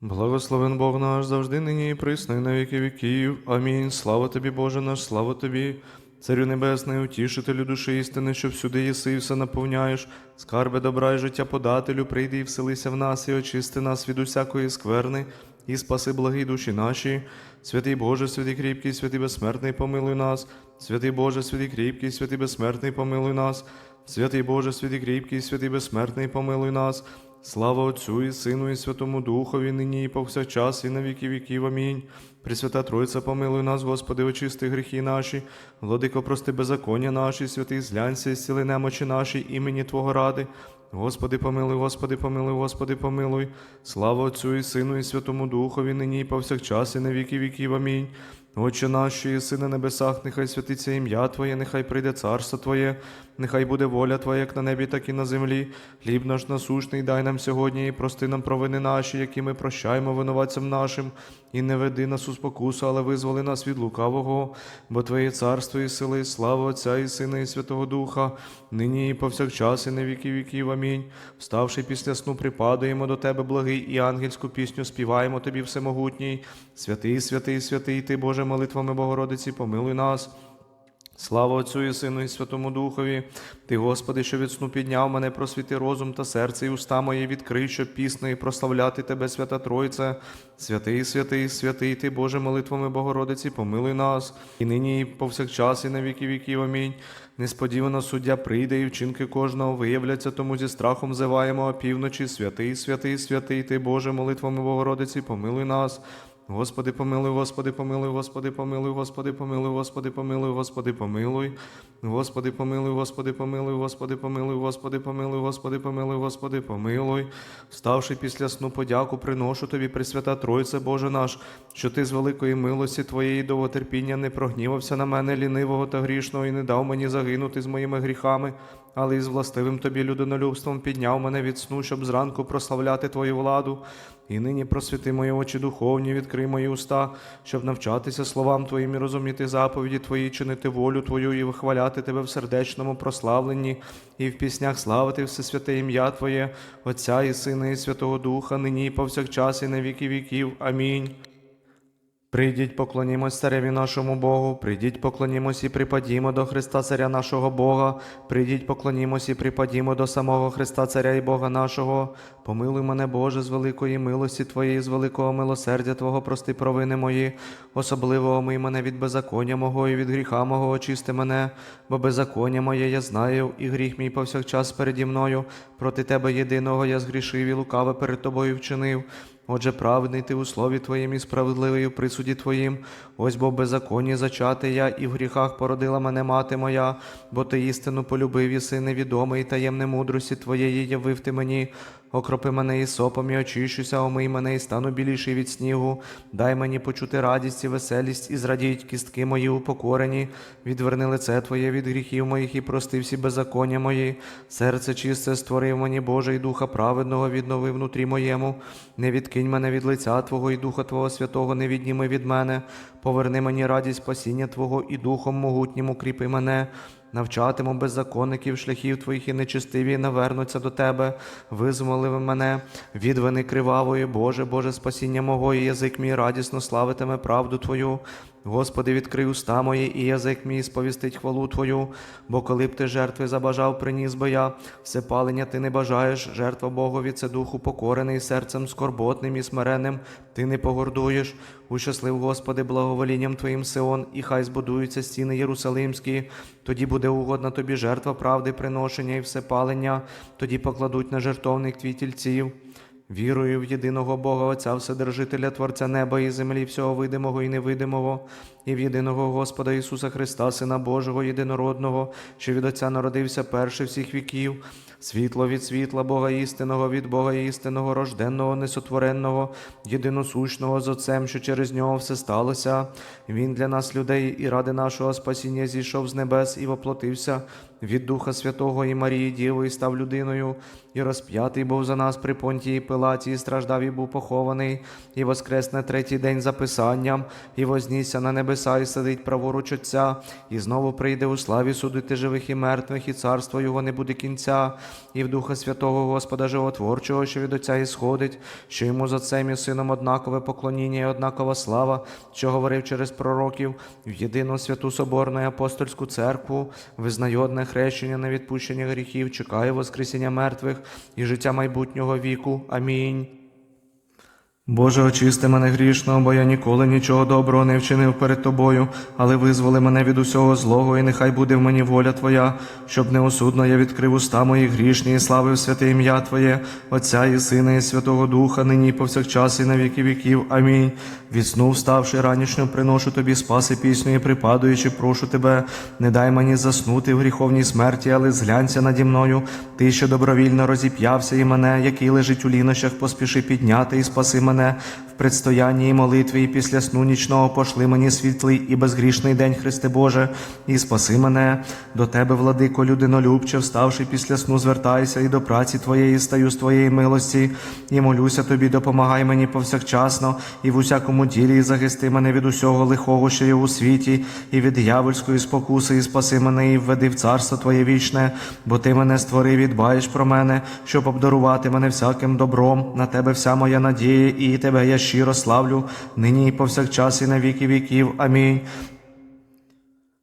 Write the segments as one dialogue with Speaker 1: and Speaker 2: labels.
Speaker 1: Благословен Бог наш завжди нині і присно, і на віки віків. Амінь. Слава тобі, Боже наш, слава тобі, Царю Небесний, утішителю душі істини, що всюди єси і все наповняєш, скарби добра і життя подателю, прийди і вселися в нас, і очисти нас від усякої скверни, і спаси благі душі наші. Святий Боже, святий кріпкий, святий безсмертний, помилуй нас. Святий Боже, святий кріпкий, святий безсмертний, помилуй нас. Святий Боже, святий кріпкий, святий безсмертний, помилуй нас. Слава Отцю і Сину, і Святому Духові, нині і повсякчас, і на віки віків. Амінь. Пресвята Тройця, помилуй нас, Господи, очисти гріхи наші, владико, прости беззаконня наші, святий зглянься, і зціли немочі наші, імені Твого ради. Господи, помилуй, Господи, помилуй, Господи, помилуй. Слава Отцю і Сину, і Святому Духові, нині і повсякчас, і на віки віків. Амінь. Отче наш, що єси небесах, нехай святиться ім'я Твоє, нехай прийде царство Твоє, нехай буде воля Твоя, як на небі, так і на землі. Хліб наш насущний дай нам сьогодні, і прости нам провини наші, які ми прощаємо винуватцям нашим, і не веди нас у спокусу, але визволи нас від лукавого, бо Твоє царство і сили, і слава Отця і Сина, і Святого Духа, нині і повсякчас, і на віки віків. Амінь. Вставши після сну, припадуємо до Тебе, благий, і ангельську пісню співаємо Тобі всемогутній. Святий, святий, святий, Ти, Боже, молитвами Богородиці, помилуй нас. Слава Отцю і Сину і Святому Духові. Ти, Господи, що від сну підняв мене, просвіти розум та серце, і уста мої відкрий, щоб пісно і прославляти Тебе, Свята Тройце. Святий, святий, святий, Ти, Боже, молитвами Богородиці, помилуй нас. І нині, і повсякчас, і на віки віків. Амінь. Несподівано суддя прийде, і вчинки кожного виявляться, тому зі страхом зиваємо опівночі. Святий, святий, святий, Ти, Боже, молитвами Богородиці, помилуй нас. Господи, помилуй, Господи, помилуй, Господи, помилуй, Господи, помилуй, Господи, помилуй, Господи, помилуй. Господи, помилуй, Господи, помилуй, Господи, помилуй, Господи, помилуй, Господи, помилуй, Господи, помилуй. Вставши після сну, подяку приношу Тобі, Пресвята Тройце, Боже наш, що Ти з великої милості Твоєї довготерпіння не прогнівався на мене лінивого та грішного і не дав мені загинути з моїми гріхами, але із властивим Тобі людинолюбством підняв мене від сну, щоб зранку прославляти Твою владу. І нині просвіти мої очі духовні, відкрий мої уста, щоб навчатися словам Твоїм і розуміти заповіді Твої, чинити волю Твою і вихваляти Тебе в сердечному прославленні, і в піснях славити всесвяте ім'я Твоє, Отця і Сина, і Святого Духа, нині і повсякчас, і на віки віків. Амінь. Прийдіть, поклонімось цареві нашому Богу, прийдіть, поклонімось і припадімо до Христа Царя нашого Бога, прийдіть, поклонімось і припадімо до самого Христа Царя і Бога нашого. Помилуй мене, Боже, з великої милості Твоєї, з великого милосердя Твого, прости провини мої, особливо омий мене від беззаконня мого і від гріха мого очисти мене, бо беззаконня моє я знаю, і гріх мій повсякчас переді мною. Проти Тебе єдиного я згрішив і лукаве перед Тобою вчинив. Отже, праведний ти у слові Твоїм і справедливий у присуді Твоїм. Ось бо в беззаконні зачати я, і в гріхах породила мене мати моя, бо ти істину полюбив, і син невідомий, таємне мудрості Твоєї явив ти мені. Окропи мене і сопом, і очищуся, омий мене і стану біліший від снігу. Дай мені почути радість і веселість, і зрадіють кістки мої упокорені. Відверни лице Твоє від гріхів моїх і прости всі беззаконня мої. Серце чисте створив мені, Боже, і духа праведного віднови внутрі моєму. Не відкинь мене від лиця Твого і Духа Твого Святого, не відніми від мене. Поверни мені радість спасіння Твого і духом могутнім укріпи мене. Навчатиму беззаконників шляхів твоїх і нечистиві навернуться до тебе, визволив мене від вини кривавої, Боже, Боже, спасіння мого, і язик мій радісно славитиме правду Твою. Господи, відкрий уста мої, і язик мій сповістить хвалу Твою, бо коли б ти жертви забажав, приніс би я, все палення ти не бажаєш, жертва Богові це духу покорений, серцем скорботним і смиренним, ти не погордуєш. Ущаслив, Господи, благоволінням Твоїм Сион, і хай збудуються стіни Єрусалимські, тоді буде угодна тобі жертва правди, приношення і всепалення, тоді покладуть на жертовник твій тільців. Вірую в єдиного Бога Отця, Вседержителя, Творця неба і землі, всього видимого і невидимого, і в єдиного Господа Ісуса Христа, Сина Божого, єдинородного, що від Отця народився перший всіх віків, світло від світла, Бога істинного, від Бога істинного, рожденного, несотвореного, єдиносущного з Отцем, що через нього все сталося. Він для нас, людей, і ради нашого спасіння зійшов з небес і воплотився від Духа Святого і Марії Діви, і став людиною, і розп'ятий був за нас при понтії Пилаті, і страждав і був похований, і воскрес на третій день за Писанням, і вознісся на небеса, і сидить праворуч Отця, і знову прийде у славі судити живих і мертвих, і царство його не буде кінця, і в Духа Святого Господа Животворчого, що від Отця ісходить, що йому з Отцем і Сином однакове поклоніння і однакова слава, що говорив через пророків, в єдину святу Соборну і апостольську церкву, визнаю одне хрещення на відпущення гріхів, чекаю Воскресіння мертвих і життя майбутнього віку. Амінь. Боже, очисти мене грішного, бо я ніколи нічого доброго не вчинив перед Тобою, але визволи мене від усього злого, і нехай буде в мені воля Твоя, щоб неосудно я відкрив уста мої грішні і славив святе ім'я Твоє, Отця і Сина, і Святого Духа, нині і повсякчас, і на віки віків. Амінь. Від сну вставши ранішню, приношу тобі спаси пісню і припадуючи, прошу тебе, не дай мені заснути в гріховній смерті, але зглянься наді мною. Ти, що добровільно розіп'явся, і мене, який лежить у лінощах, поспіши підняти і спаси мене в предстоянні і молитві, і після сну нічного пошли мені світлий і безгрішний день, Христе Боже, і спаси мене. До Тебе, владико, людинолюбче, вставши після сну, звертайся і до праці Твоєї стаю з Твоєї милості, і молюся Тобі, допомагай мені повсякчасно, і в усякому ділі і захисти мене від усього лихого, що є у світі, і від дьявольської спокуси, і спаси мене, і введи в царство Твоє вічне, бо Ти мене створив і дбаєш про мене, щоб обдарувати мене всяким добром. На Тебе вся моя надія, і Тебе я щиро славлю, нині і повсякчас, і на віки віків. Амінь.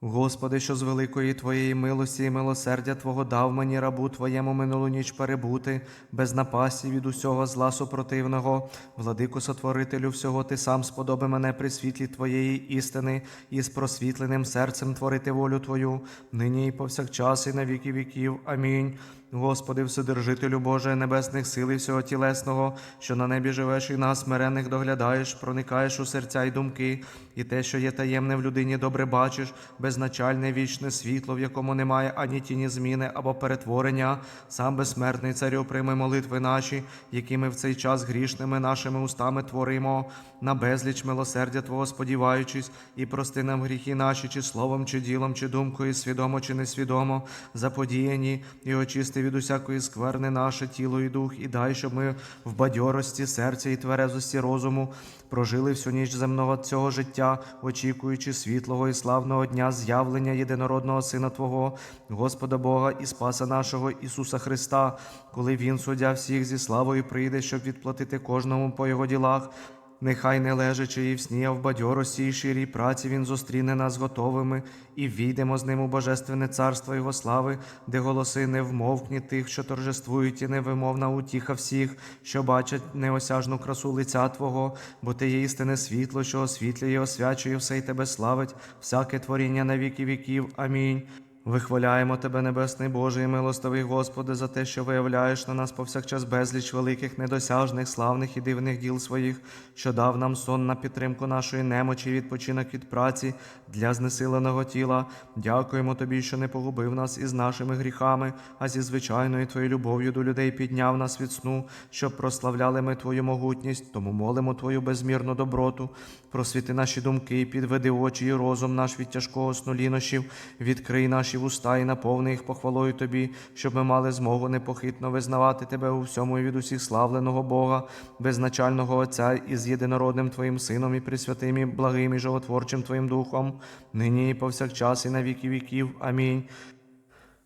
Speaker 1: Господи, що з великої Твоєї милості і милосердя Твого дав мені рабу Твоєму минулу ніч перебути, без напасті від усього зла супротивного, владику сотворителю всього, Ти сам сподоби мене при світлі Твоєї істини і з просвітленим серцем творити волю Твою, нині і повсякчас, і на віки віків. Амінь. Господи, Вседержителю Боже, небесних сил і всього тілесного, що на небі живеш і нас, смирених доглядаєш, проникаєш у серця й думки, і те, що є таємне в людині, добре бачиш, безначальне вічне світло, в якому немає ані тіні зміни або перетворення. Сам безсмертний царю, прийми молитви наші, які ми в цей час грішними нашими устами творимо, на безліч милосердя Твого сподіваючись, і прости нам гріхи наші, чи словом, чи ділом, чи думкою, свідомо чи несвідомо, заподіяні, і очисти від усякої скверни наше тіло і дух, і дай, щоб ми в бадьорості серця і тверезості розуму прожили всю ніч земного цього життя, очікуючи світлого і славного дня з'явлення єдинородного Сина Твого, Господа Бога і Спаса нашого Ісуса Христа, коли Він, суддя всіх зі славою, прийде, щоб відплатити кожному по його ділах. Нехай не лежачи і в сні, а в бадьорості і ширій праці він зустріне нас готовими, і війдемо з ним у божественне царство Його слави, де голоси невмовкні тих, що торжествують, і невимовна утіха всіх, що бачать неосяжну красу лиця Твого, бо ти є істинне світло, що освітлює, і освячує все й тебе славить, всяке творіння на віки віків. Амінь. Вихваляємо Тебе, Небесний Боже і милостивий Господи, за те, що виявляєш на нас повсякчас безліч великих, недосяжних, славних і дивних діл своїх, що дав нам сон на підтримку нашої немочі відпочинок від праці для знесиленого тіла. Дякуємо Тобі, що не погубив нас із нашими гріхами, а зі звичайною Твоєю любов'ю до людей підняв нас від сну, щоб прославляли ми Твою могутність, тому молимо Твою безмірну доброту. Просвіти наші думки, підведи очі і розум наш від тяжкого сну лінощів, відкрий наші вуста і наповни їх похвалою Тобі, щоб ми мали змогу непохитно визнавати Тебе у всьому і від усіх славленого Бога, безначального Отця і з єдинородним Твоїм Сином і Пресвятим, і благим і животворчим Твоїм Духом, нині і повсякчас, і на віки віків. Амінь.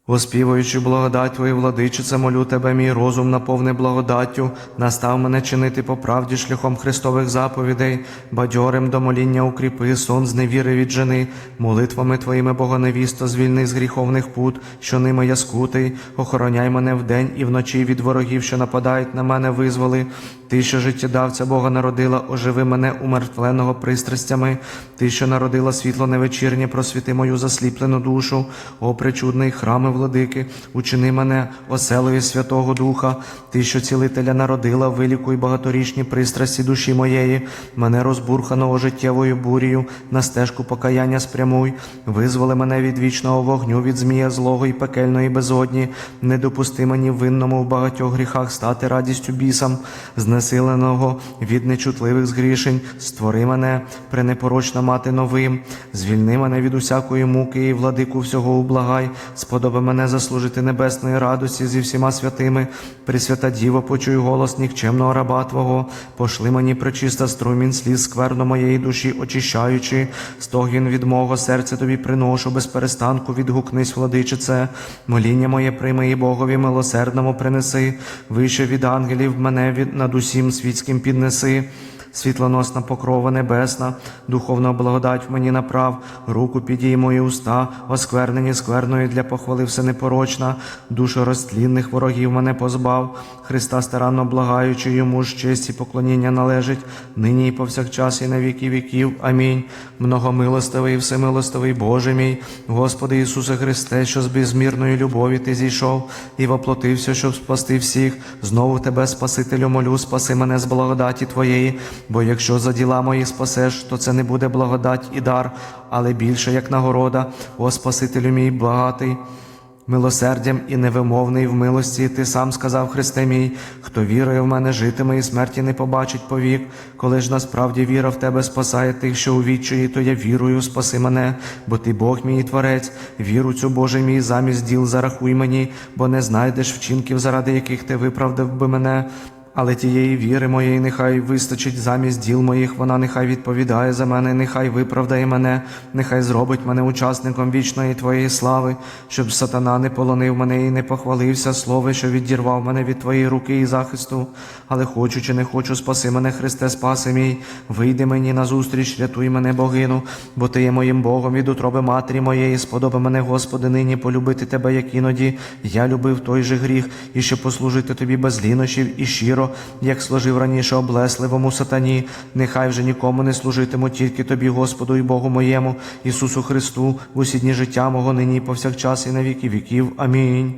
Speaker 1: Оспівуючи благодать Твою, владичице, молю Тебе, мій розум наповни благодаттю, настав мене чинити по правді шляхом Христових заповідей, бадьорим до моління укріпи, сон з невіри від жени, молитвами Твоїми, Богоневісто, звільни з гріховних пут, що ними я скутий, охороняй мене вдень і вночі від ворогів, що нападають на мене, визволи. Ти, що життєдавця Бога народила, оживи мене умертвленого пристрастями, ти, що народила світло невечірнє, просвіти мою засліплену душу, о причудний храми владики, учини мене оселою Святого Духа, ти, що цілителя народила, вилікуй багаторічні пристрасті душі моєї, мене розбурханого життєвою бурію, на стежку покаяння спрямуй, визволи мене від вічного вогню, від змія злого і пекельної безодні, не допусти мені винному в багатьох гріхах стати радістю бісам, знесиленого від нечутливих згрішень, створи мене, пренепорочна мати новим, звільни мене від усякої муки і владику всього ублагай, сподоби мене заслужити небесної радості зі всіма святими. Пресвята Діво, почуй голос нікчемного раба Твого. Пошли мені пречиста струмінь сліз скверно моєї душі, очищаючи. Стогін від мого серця тобі приношу без перестанку, відгукнись, владичице. Моління моє прийми і Богові милосердному принеси. Вище від ангелів мене над усім світським піднеси. Світлоносна покрова небесна, духовна благодать мені направ, руку підій мої уста, осквернені скверною для похвали все непорочна, душу розтлінних ворогів мене позбав, Христа старанно благаючи, йому ж честь і поклоніння належить, нині і повсякчас, і на віки віків. Амінь. Многомилостивий, всемилостивий Боже мій, Господи Ісусе Христе, що з безмірної любові Ти зійшов і воплотився, щоб спасти всіх. Знову Тебе, Спасителю, молю, спаси мене з благодаті Твоєї, бо якщо за діла мої спасеш, то це не буде благодать і дар, але більше як нагорода, о Спасителю мій багатий. Милосердям і невимовний в милості, ти сам сказав, Христе мій, хто вірує в мене, житиме і смерті не побачить повік. Коли ж насправді віра в тебе спасає тих, що у відчаї, то я вірую, спаси мене, бо ти Бог мій творець. Віру цю Боже мій, замість діл зарахуй мені, бо не знайдеш вчинків, заради яких ти виправдав би мене. Але тієї віри моєї нехай вистачить замість діл моїх, вона нехай відповідає за мене, нехай виправдає мене, нехай зробить мене учасником вічної Твоєї слави, щоб сатана не полонив мене і не похвалився слово, що відірвав мене від Твоєї руки і захисту. Але хочу чи не хочу, спаси мене, Христе, спаси мій, вийди мені назустріч, рятуй мене, богину, бо Ти є моїм Богом від утроби матері моєї, сподоби мене, Господи, нині полюбити Тебе, як іноді. Я любив той же гріх, і щоб послужити Тобі без лінощів і щиро, як служив раніше облесливому сатані, нехай вже нікому не служитиму, тільки Тобі, Господу і Богу моєму, Ісусу Христу, в усі дні життя мого нині повсякчас і на віки віків. Амінь.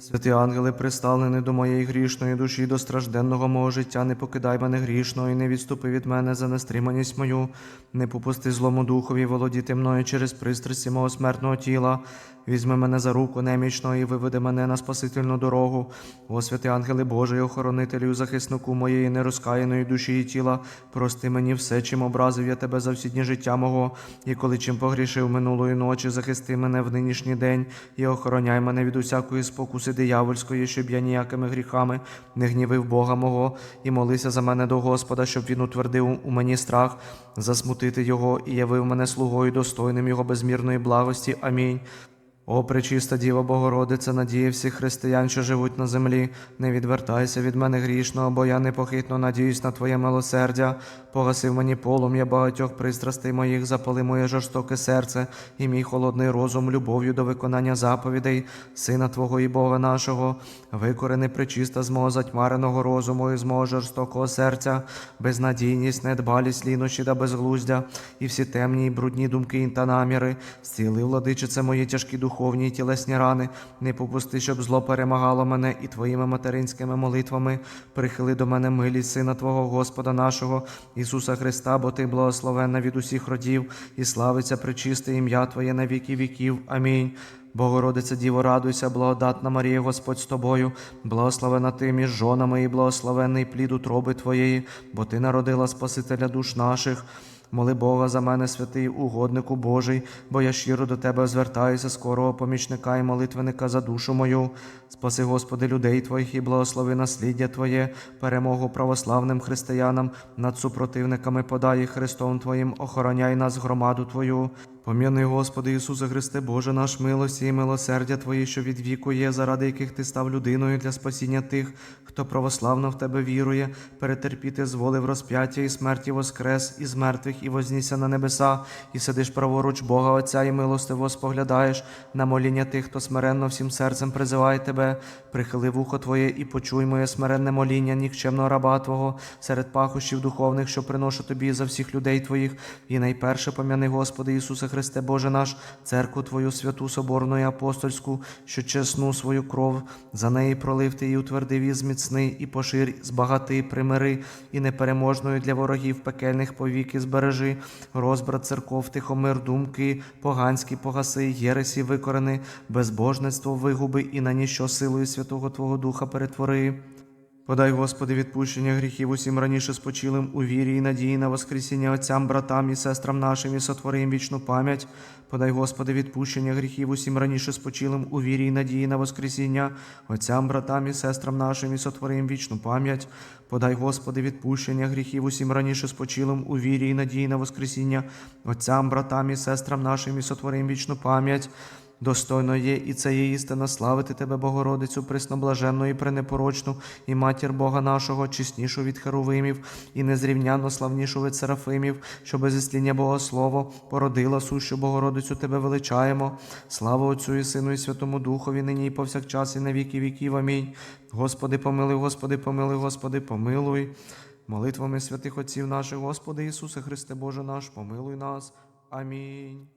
Speaker 1: Святі ангели, приставлені до моєї грішної душі, до стражденного мого життя, не покидай мене грішного і не відступи від мене за нестриманість мою, не попусти злому духові володіти мною через пристрасті мого смертного тіла. Візьми мене за руку немічного і виведи мене на спасительну дорогу. О, святі ангели Божий, охоронителю, захиснику моєї нерозкаяної душі і тіла, прости мені все, чим образив я тебе за всі дні життя мого, і коли чим погрішив минулої ночі, захисти мене в нинішній день і охороняй мене від усякої спокуси диявольської, щоб я ніякими гріхами не гнівив Бога мого, і молися за мене до Господа, щоб він утвердив у мені страх, засмутити його і явив мене слугою достойним його безмірної благості. Амінь. О, пречиста Діва Богородиця, надія всіх християн, що живуть на землі, не відвертайся від мене грішного, бо я непохитно надіюсь на Твоє милосердя. Погасив мені полум'я багатьох пристрастей моїх, запали моє жорстоке серце і мій холодний розум, любов'ю до виконання заповідей, Сина Твого і Бога нашого, викорени пречиста з мого затьмареного розуму і з мого жорстокого серця, безнадійність, недбалість, лінощі та безглуздя, і всі темні і брудні думки та наміри, зціли, владичице, мої тяжкі духовні і тілесні рани, не попусти, щоб зло перемагало мене і твоїми материнськими молитвами. Прихили до мене милість Сина Твого, Господа нашого, Ісуса Христа, бо Ти благословенна від усіх родів, і славиться пречисте ім'я Твоє на віки віків. Амінь. Богородиця Діво, радуйся, благодатна Марія, Господь з тобою, благословена ти між жонами і благословенний плід утроби Твоєї, бо Ти народила Спасителя душ наших. Моли Бога за мене, святий угоднику Божий, бо я щиро до Тебе звертаюся, скорого помічника і молитвенника за душу мою. Спаси, Господи, людей Твоїх і благослови насліддя Твоє, перемогу православним християнам над супротивниками подай Христом Твоїм, охороняй нас, громаду Твою. Пом'яни, Господи Ісусе Христе, Боже наш милості і милосердя Твої, що від віку є, заради яких Ти став людиною для спасіння тих, хто православно в Тебе вірує, перетерпіти зволив розп'яття і смерті воскрес, із мертвих і вознісся на небеса, і сидиш праворуч Бога Отця, і милостиво споглядаєш на моління тих, хто смиренно всім серцем призиває Тебе, прихили вухо Твоє і почуй моє смиренне моління, нікчемного раба Твого, серед пахощів духовних, що приношу Тобі за всіх людей Твоїх, і найперше пом'яни, Господи Ісусе Христе, Боже наш, церкву Твою святу соборну і апостольську, що чесну свою кров за неї пролив Ти і утвердив і зміцни, і пошир, збагати, примири, і непереможною для ворогів пекельних повіки збережи, розбрат церков, тихомир, думки, поганські погаси, єресі викорени, безбожництво вигуби і на ніщо силою Святого Твого Духа перетвори. Подай, Господи, відпущення гріхів усім раніше спочилим у вірі і надії на воскресіння отцям, братам і сестрам нашим і сотвори їм вічну пам'ять. Подай, Господи, відпущення гріхів усім раніше спочилим у вірі і надії на воскресіння отцям, братам і сестрам нашим і сотвори їм вічну пам'ять. Подай, Господи, відпущення гріхів усім раніше спочилим у вірі і надії на воскресіння отцям, братам і сестрам нашим і сотвори їм вічну пам'ять. Достойно є і це є істина славити Тебе, Богородицю, пресноблаженну і пренепорочну, і матір Бога нашого, чеснішу від Херовимів, і незрівнянно славнішу від Серафимів, що без істління Богослово породила сущу Богородицю Тебе величаємо. Слава Отцю і Сину, і Святому Духові, нині і повсякчас, і на віки віків. Амінь. Господи, помилуй, Господи, помилуй, Господи, помилуй. Молитвами святих Отців наших, Господи Ісусе Христе Боже наш, помилуй нас. Амінь.